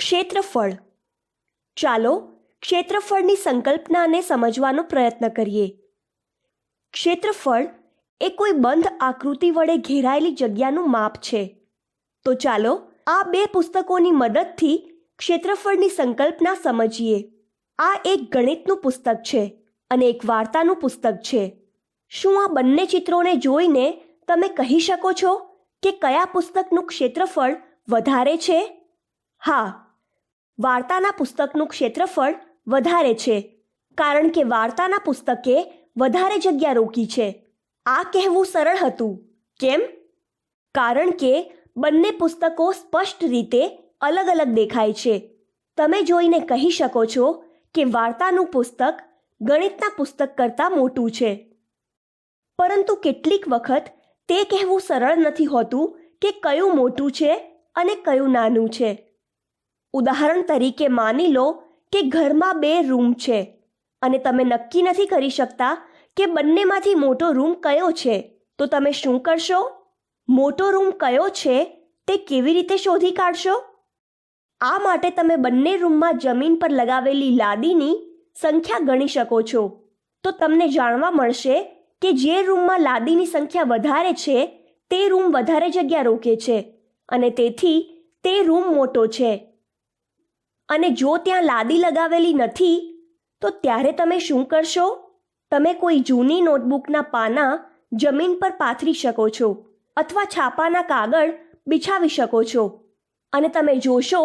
ક્ષેત્રફળ. ચાલો ક્ષેત્રફળની સંકલ્પનાને સમજવાનો પ્રયત્ન કરીએ. ક્ષેત્રફળ એ કોઈ બંધ આકૃતિ વડે ઘેરાયેલી જગ્યાનું માપ છે. તો ચાલો આ બે પુસ્તકોની મદદથી ક્ષેત્રફળની સંકલ્પના સમજીએ. આ એક ગણિતનું પુસ્તક છે અને એક વાર્તાનું પુસ્તક છે. શું આ બંને ચિત્રોને જોઈને તમે કહી શકો છો કે કયા પુસ્તકનું ક્ષેત્રફળ વધારે છે? હા વાર્તાના પુસ્તકનું ક્ષેત્રફળ વધારે છે, કારણ કે વાર્તાના પુસ્તકે વધારે જગ્યા રોકી છે. આ કહેવું સરળ હતું. કેમ? કારણ કે બંને પુસ્તકો સ્પષ્ટ રીતે અલગ અલગ દેખાય છે. તમે જોઈને કહી શકો છો કે વાર્તાનું પુસ્તક ગણિતના પુસ્તક કરતાં મોટું છે. પરંતુ કેટલીક વખત તે કહેવું સરળ નથી હોતું કે કયું મોટું છે અને કયું નાનું છે. ઉદાહરણ તરીકે માની લો કે ઘરમાં બે રૂમ છે અને તમે નક્કી નથી કરી શકતા કે બંનેમાંથી મોટો રૂમ કયો છે. તો તમે શું કરશો? મોટો રૂમ કયો છે તે કેવી રીતે શોધી કાઢશો? આ માટે તમે બંને રૂમમાં જમીન પર લગાવેલી લાદીની સંખ્યા ગણી શકો છો. તો તમને જાણવા મળશે કે જે રૂમમાં લાદીની સંખ્યા વધારે છે, તે રૂમ વધારે જગ્યા રોકે છે અને તેથી તે રૂમ મોટો છે. અને જો ત્યાં લાદી લગાવેલી નથી, તો ત્યારે તમે શું કરશો? તમે કોઈ જૂની નોટબુકના પાના જમીન પર પાથરી શકો છો અથવા છાપાના કાગળ બિછાવી શકો છો. અને તમે જોશો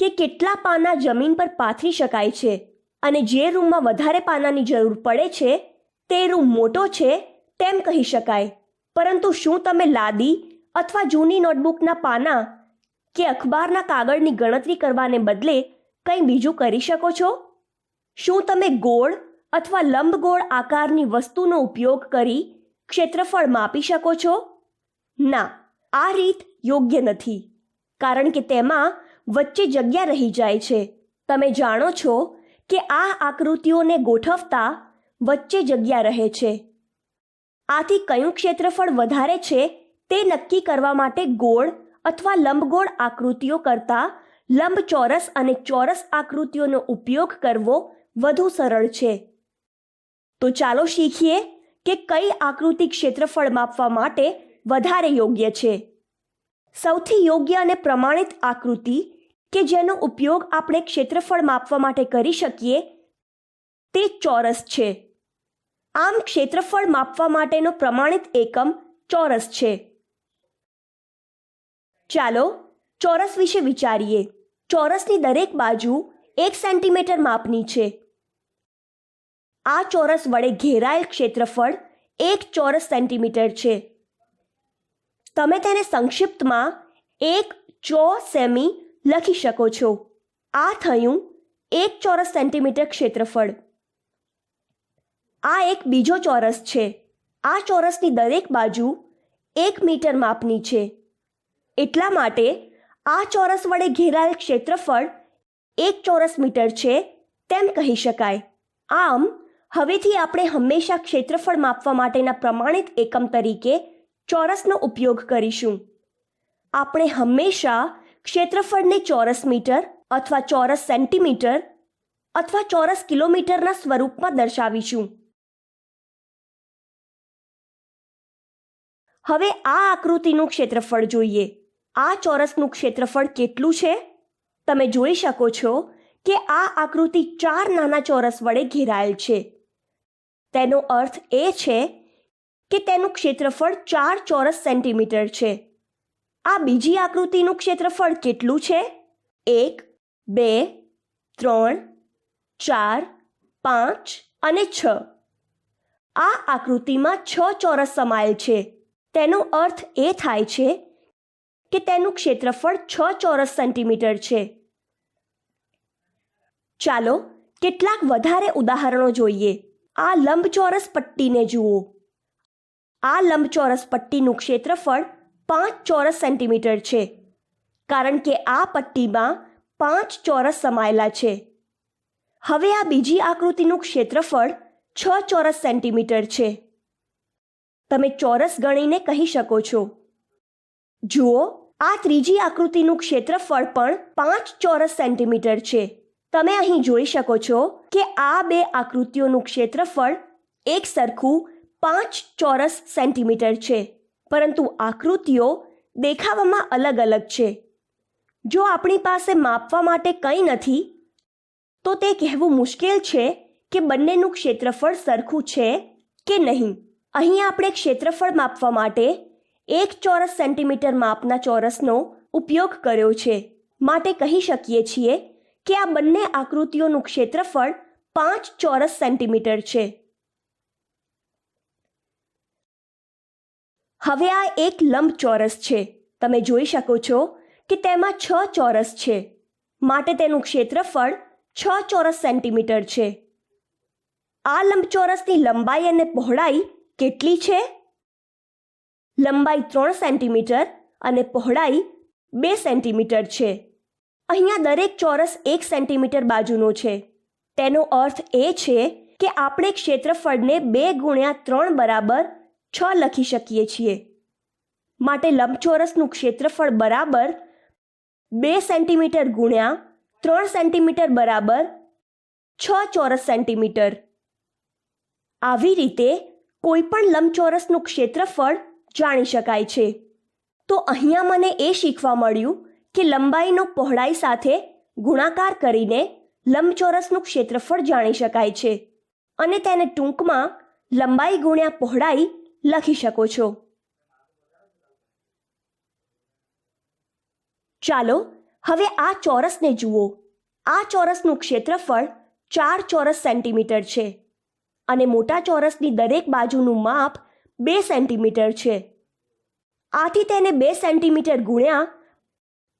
કે કેટલા પાના જમીન પર પાથરી શકાય છે અને જે રૂમમાં વધારે પાનાની જરૂર પડે છે, તે રૂમ મોટો છે તેમ કહી શકાય. પરંતુ શું તમે લાદી અથવા જૂની નોટબુકના પાના કે અખબારના કાગળની ગણતરી કરવાને બદલે કંઈ બીજું કરી શકો છો? શું તમે ગોળ અથવા લંબગોળ આકારની વસ્તુનો ઉપયોગ કરી ક્ષેત્રફળ માપી શકો છો? ના, આ રીત યોગ્ય નથી, કારણ કે તેમાં વચ્ચે જગ્યા રહી જાય છે. તમે જાણો છો કે આ આકૃતિઓને ગોઠવતા વચ્ચે જગ્યા રહે છે. આથી કયું ક્ષેત્રફળ વધારે છે તે નક્કી કરવા માટે ગોળ અથવા લંબગોળ આકૃતિઓ કરતાં લંબચોરસ અને ચોરસ આકૃતિઓનો ઉપયોગ કરવો વધુ સરળ છે. તો ચાલો શીખીએ કે કઈ આકૃતિ ક્ષેત્રફળ માપવા માટે વધારે યોગ્ય છે. સૌથી યોગ્ય અને પ્રમાણિત આકૃતિ કે જેનો ઉપયોગ આપણે ક્ષેત્રફળ માપવા માટે કરી શકીએ તે ચોરસ છે. આમ ક્ષેત્રફળ માપવા માટેનો પ્રમાણિત એકમ ચોરસ છે. ચાલો ચોરસ વિશે વિચારીએ. ચોરસની દરેક બાજુ એક સેન્ટીમીટર માપની છે. આ ચોરસ વડે ઘેરાયેલ ક્ષેત્રફળ એક ચોરસ સેન્ટીમીટર છે. તમે તેને સંક્ષિપ્તમાં એક ચો સેમી લખી શકો છો. આ થયું એક ચોરસ સેન્ટીમીટર ક્ષેત્રફળ. આ એક બીજો ચોરસ છે. આ ચોરસની દરેક બાજુ એક મીટર માપની છે. એટલા માટે આ ચોરસ વડે ઘેરાયેલ ક્ષેત્રફળ એક ચોરસ મીટર છે તેમ કહી શકાય. આમ, હવેથી આપણે હંમેશા ક્ષેત્રફળ માપવા માટેના પ્રમાણિત એકમ તરીકે ચોરસનો ઉપયોગ કરીશું. આપણે હંમેશા ક્ષેત્રફળને ચોરસ મીટર અથવા ચોરસ સેન્ટીમીટર અથવા ચોરસ કિલોમીટરના સ્વરૂપમાં દર્શાવીશું. હવે આ આકૃતિનું ક્ષેત્રફળ જોઈએ. આ ચોરસનું ક્ષેત્રફળ કેટલું છે? તમે જોઈ શકો છો કે આ આકૃતિ ચાર નાના ચોરસ વડે ઘેરાયેલ છે. તેનો અર્થ એ છે કે તેનું ક્ષેત્રફળ ચાર ચોરસ સેન્ટીમીટર છે. આ બીજી આકૃતિનું ક્ષેત્રફળ કેટલું છે? એક, બે, ત્રણ, ચાર, પાંચ અને છ. આ આકૃતિમાં છ ચોરસ સમાયેલ છે. તેનો અર્થ એ થાય છે કે તેનું ક્ષેત્રફળ છ ચોરસ સેન્ટીમીટર છે. ચાલો કેટલાક વધારે ઉદાહરણો જોઈએ. આ લંબચોરસ પટ્ટીને જુઓ. આ લંબચોરસ પટ્ટીનું ક્ષેત્રફળ પાંચ ચોરસ સેન્ટીમીટર છે, કારણ કે આ પટ્ટીમાં પાંચ ચોરસ સમાયેલા છે. હવે આ બીજી આકૃતિનું ક્ષેત્રફળ છ ચોરસ સેન્ટીમીટર છે. તમે ચોરસ ગણીને કહી શકો છો. જુઓ, આ ત્રીજી આકૃતિનું ક્ષેત્રફળ પણ પાંચ ચોરસ સેન્ટીમીટર છે. તમે અહીં જોઈ શકો છો કે આ બે આકૃતિઓનું ક્ષેત્રફળ એક સરખું પાંચ ચોરસ સેન્ટીમીટર છે. પરંતુ આકૃતિઓ દેખાવામાં અલગ અલગ છે. જો આપણી પાસે માપવા માટે કંઈ નથી, તો તે કહેવું મુશ્કેલ છે કે બંનેનું ક્ષેત્રફળ સરખું છે કે નહીં. અહીં આપણે ક્ષેત્રફળ માપવા માટે એક ચોરસ સેન્ટીમીટર માપના ચોરસનો ઉપયોગ કર્યો છે. માટે કહી શકીએ છીએ કે આ બંને આકૃતિઓનું ક્ષેત્રફળ પાંચ ચોરસ સેન્ટીમીટર છે. હવે આ એક લંબચોરસ છે. તમે જોઈ શકો છો કે તેમાં છ ચોરસ છે. માટે તેનું ક્ષેત્રફળ છ ચોરસ સેન્ટીમીટર છે. આ લંબચોરસની લંબાઈ અને પહોળાઈ કેટલી છે? લંબાઈ ત્રણ સેન્ટીમીટર અને પહોળાઈ બે સેન્ટીમીટર છે. અહીંયા દરેક ચોરસ એક સેન્ટીમીટર બાજુનો છે. તેનો અર્થ એ છે કે આપણે ક્ષેત્રફળને બે ગુણ્યા ત્રણ બરાબર છ લખી શકીએ છીએ. માટે લંબચોરસનું ક્ષેત્રફળ બરાબર બે સેન્ટીમીટર ગુણ્યા ત્રણ સેન્ટીમીટર બરાબર છ ચોરસ સેન્ટીમીટર. આવી રીતે કોઈપણ લંબચોરસનું ક્ષેત્રફળ જાણી શકાય છે. તો અહીંયા મને એ શીખવા મળ્યું કે લંબાઈનો પહોળાઈ સાથે ગુણાકાર કરીને લંબચોરસનું ક્ષેત્રફળ જાણી શકાય છે. અને તેને ટૂંકમાં લંબાઈ ગુણ્યા પહોળાઈ લખી શકો છો. ચાલો હવે આ ચોરસને જુઓ. આ ચોરસનું ક્ષેત્રફળ ચાર ચોરસ સેન્ટીમીટર છે. અને મોટા ચોરસની દરેક બાજુનું માપ બે સેન્ટીમીટર છે. આથી તેને બે સેન્ટીમીટર ગુણ્યા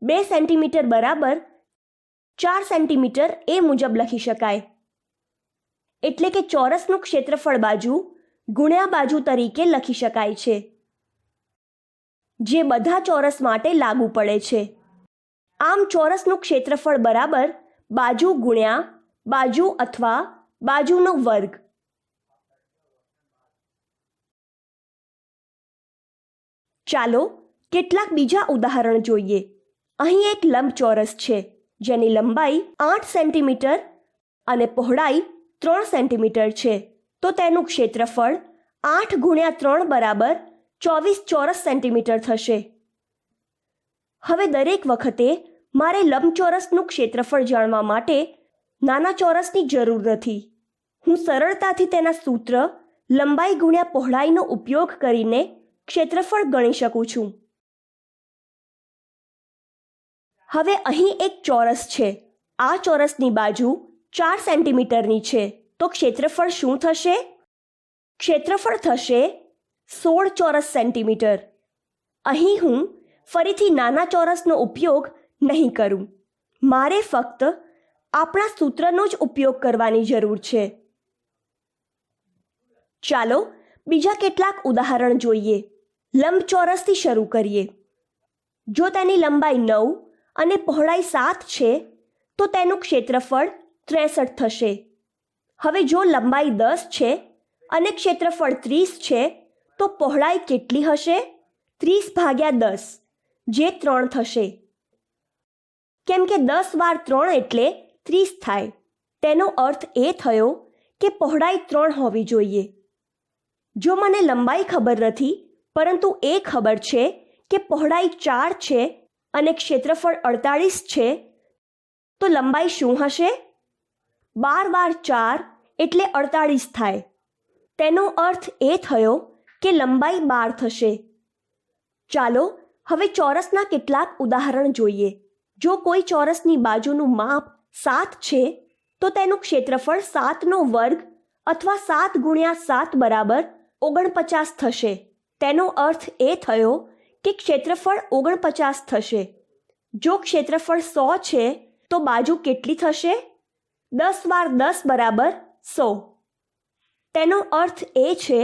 બે સેન્ટીમીટર બરાબર ચાર સેન્ટીમીટર એ મુજબ લખી શકાય. એટલે કે ચોરસનું ક્ષેત્રફળ બાજુ ગુણ્યા બાજુ તરીકે લખી શકાય છે. જે બધા ચોરસ માટે લાગુ પડે છે. આમ ચોરસનું ક્ષેત્રફળ બરાબર બાજુ ગુણ્યા બાજુ અથવા બાજુનો વર્ગ ચાલો, કેટલાક બીજા ઉદાહરણ જોઈએ. અહીં એક લંબચોરસ છે, જેની લંબાઈ આઠ સેન્ટીમીટર અને પહોળાઈ ત્રણ સેન્ટીમીટર છે. તો તેનું ક્ષેત્રફળ આઠ ગુણ્યા ત્રણ બરાબર ચોવીસ ચોરસ સેન્ટીમીટર થશે. હવે દરેક વખતે મારે લંબચોરસનું ક્ષેત્રફળ જાણવા માટે નાના ચોરસની જરૂર નથી. હું સરળતાથી તેના સૂત્ર લંબાઈ ગુણ્યા પહોળાઈનો ઉપયોગ કરીને ક્ષેત્રફળ ગણી શકું છું. હવે અહીં એક ચોરસ છે. આ ચોરસની બાજુ ચાર સેન્ટીમીટરની છે. તો ક્ષેત્રફળ શું થશે? ક્ષેત્રફળ થશે સોળ ચોરસ સેન્ટીમીટર. અહીં હું ફરીથી નાના ચોરસનો ઉપયોગ નહીં કરું. મારે ફક્ત આપણા સૂત્રનો જ ઉપયોગ કરવાની જરૂર છે. ચાલો બીજા કેટલાક ઉદાહરણ જોઈએ. લંબચોરસથી શરૂ કરીએ. જો તેની લંબાઈ નવ અને પહોળાઈ સાત છે, તો તેનું ક્ષેત્રફળ ત્રેસઠ થશે. હવે જો લંબાઈ દસ છે અને ક્ષેત્રફળ ત્રીસ છે, તો પહોળાઈ કેટલી હશે? ત્રીસ ભાગ્યા દસ, જે ત્રણ થશે. કેમ કે દસ વાર ત્રણ એટલે ત્રીસ થાય. તેનો અર્થ એ થયો કે પહોળાઈ ત્રણ હોવી જોઈએ. જો મને લંબાઈ ખબર નથી પરંતુ એ ખબર છે કે પહોળાઈ ચાર છે અને ક્ષેત્રફળ અડતાળીસ છે, તો લંબાઈ શું હશે? બાર વાર ચાર એટલે અડતાળીસ થાય. તેનો અર્થ એ થયો કે લંબાઈ બાર થશે. ચાલો હવે ચોરસના કેટલાક ઉદાહરણ જોઈએ. જો કોઈ ચોરસની બાજુનું માપ સાત છે, તો તેનું ક્ષેત્રફળ સાતનો વર્ગ અથવા સાત ગુણ્યા સાત બરાબર ઓગણપચાસ થશે. તેનો અર્થ એ થયો કે ક્ષેત્રફળ ઓગણપચાસ થશે. જો ક્ષેત્રફળ સો છે, તો બાજુ કેટલી થશે? દસ વાર દસ બરાબર સો. તેનો અર્થ એ છે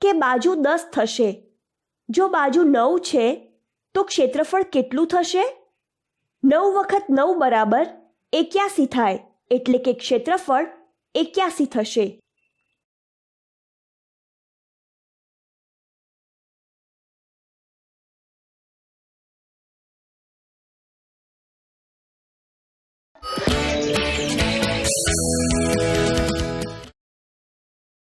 કે બાજુ દસ થશે. જો બાજુ નવ છે, તો ક્ષેત્રફળ કેટલું થશે? નવ વખત નવ બરાબર એક્યાસી થાય, એટલે કે ક્ષેત્રફળ એક્યાસી થશે.